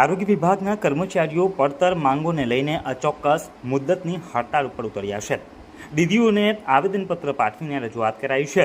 આરોગ્ય વિભાગના કર્મચારીઓ પડતર માંગોને લઈને અચોક્કસ મુદ્દતની હડતાળ ઉપર ઉતર્યા છે. દીદીઓને આવેદનપત્ર પાઠવીને રજૂઆત કરાઈ છે.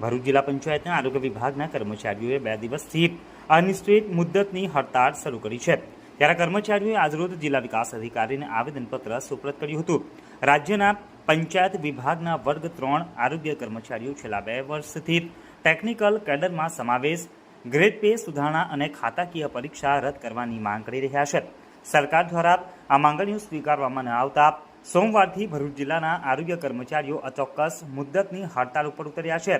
ભરૂચ જિલ્લા પંચાયતના આરોગ્ય વિભાગના કર્મચારીઓએ બે દિવસથી અનિશ્ચિત મુદ્દતની હડતાળ શરૂ કરી છે. ત્યારે કર્મચારીઓએ આજરોજ જિલ્લા વિકાસ અધિકારીને આવેદનપત્ર સુપ્રત કર્યું હતું. રાજ્યના પંચાયત વિભાગના વર્ગ ત્રણ આરોગ્ય કર્મચારીઓ છેલ્લા બે વર્ષથી ટેકનિકલ કેડરમાં સમાવેશ ગ્રેડ પે, સુધારણા અને ખાતાકીય પરીક્ષા રદ કરવાની માંગ કરી રહ્યા છે. સરકાર દ્વારા આ માંગણીઓ સ્વીકારવામાં ન આવતા સોમવારથી ભરૂચ જિલ્લાના આરોગ્ય કર્મચારીઓ અચોક્કસ મુદ્દતની હડતાળ ઉપર ઉતર્યા છે.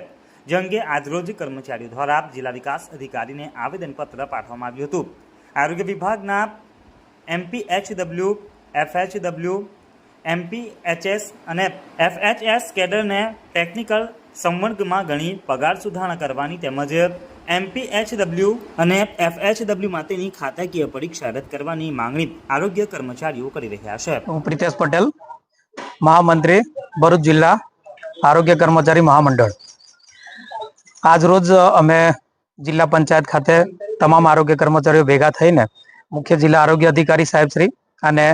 જે અંગે આજરોજ કર્મચારીઓ દ્વારા જિલ્લા વિકાસ અધિકારીને આવેદનપત્ર પાઠવવામાં આવ્યું હતું. આરોગ્ય વિભાગના એમપીએચડબલ્યુ એફએચડબલ્યુ એમપીએચએસ અને એફએચએસ કેડરને ટેકનિકલ સંવર્ગમાં ગણી પગાર સુધારણા કરવાની તેમજ એમપીએચડબલ્યુ અને એફએચડબલ્યુ માટેની ખાતાકીય પરીક્ષા રદ કરવાની માંગણી આરોગ્ય કર્મચારીઓ કરી રહ્યા છે. હું પ્રિતેશ પટેલ, મહામંત્રી ભરૂચ જિલ્લા આરોગ્ય કર્મચારી મહામંડળ. આજ રોજ અમે જિલ્લા પંચાયત ખાતે તમામ આરોગ્ય કર્મચારીઓ ભેગા થઈને મુખ્ય જિલ્લા આરોગ્ય અધિકારી સાહેબ શ્રી અને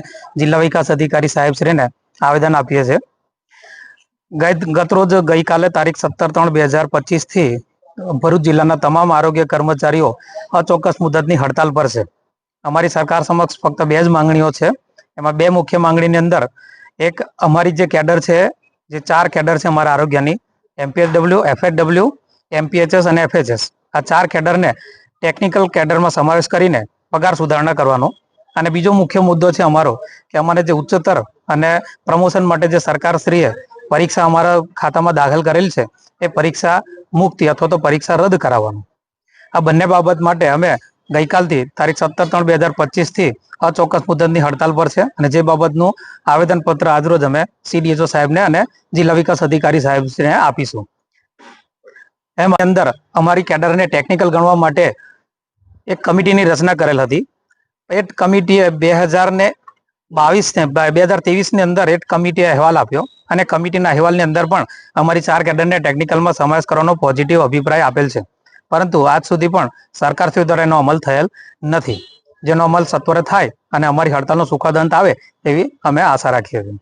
જિલ્લા વિકાસ અધિકારી સાહેબ શ્રીને આવેદન આપીએ છીએ. ગત ગત રોજ ગઈકાલે તારીખ સત્તર ત્રણ બે હજાર પચીસથી ભરૂચ જિલ્લાના તમામ આરોગ્ય કર્મચારીઓ અચોક્કસ મુદતની હડતાલ પર છે. અમારી સરકાર સમક્ષ ફક્ત બે જ માંગણીઓ છે. એમાં બે મુખ્ય માંગણીની અંદર એક અમારી જે કેડર છે, જે ચાર કેડર છે અમારા આરોગ્યની, એમપીએચડબલ્યુ, એફએચડબલ્યુ, એમપીએચએસ અને એફએચએસ. આ ચાર કેડરને ટેકનિકલ કેડરમાં સમાવેશ કરીને પગાર સુધારણા કરવાનો. અને બીજો મુખ્ય મુદ્દો છે અમારો, કે અમારે જે ઉચ્ચતર અને પ્રમોશન માટે જે સરકારશ્રીએ પરીક્ષા અમારા ખાતામાં દાખલ કરેલ છે. એ પરીક્ષા મુક્તિ અથવા તો પરીક્ષા રદ કરાવવાનું. આ બંને બાબત માટે અમે ગઈકાલથી તારીખ સત્તર ત્રણ બે હજાર પચીસથી અચોક્કસ મુદતની હડતાલ પર છે અને જે બાબતનું આવેદનપત્ર આજરોજ અમે સીડીએચઓ સાહેબને અને જિલ્લા વિકાસ અધિકારી સાહેબને આપીશું. એમ અંદર અમારી કેડરને ટેકનિકલ ગણવા માટે એક કમિટીની રચના કરેલ હતી. એ કમિટીએ બે હજાર ને બાવીસ ને, બે હજારની અંદર એક કમિટીએ અહેવાલ આપ્યો અને કમિટીના અહેવાલની અંદર પણ અમારી ચાર કેડરને ટેકનિકલમાં સમાવેશ કરવાનો પોઝિટિવ અભિપ્રાય આપેલ છે. પરંતુ આજ સુધી પણ સરકારશ્રી દ્વારા એનો અમલ થયેલ નથી. જેનો અમલ સત્વરે થાય અને અમારી હડતાલનો સુખદ અંત આવે એવી અમે આશા રાખીએ છીએ.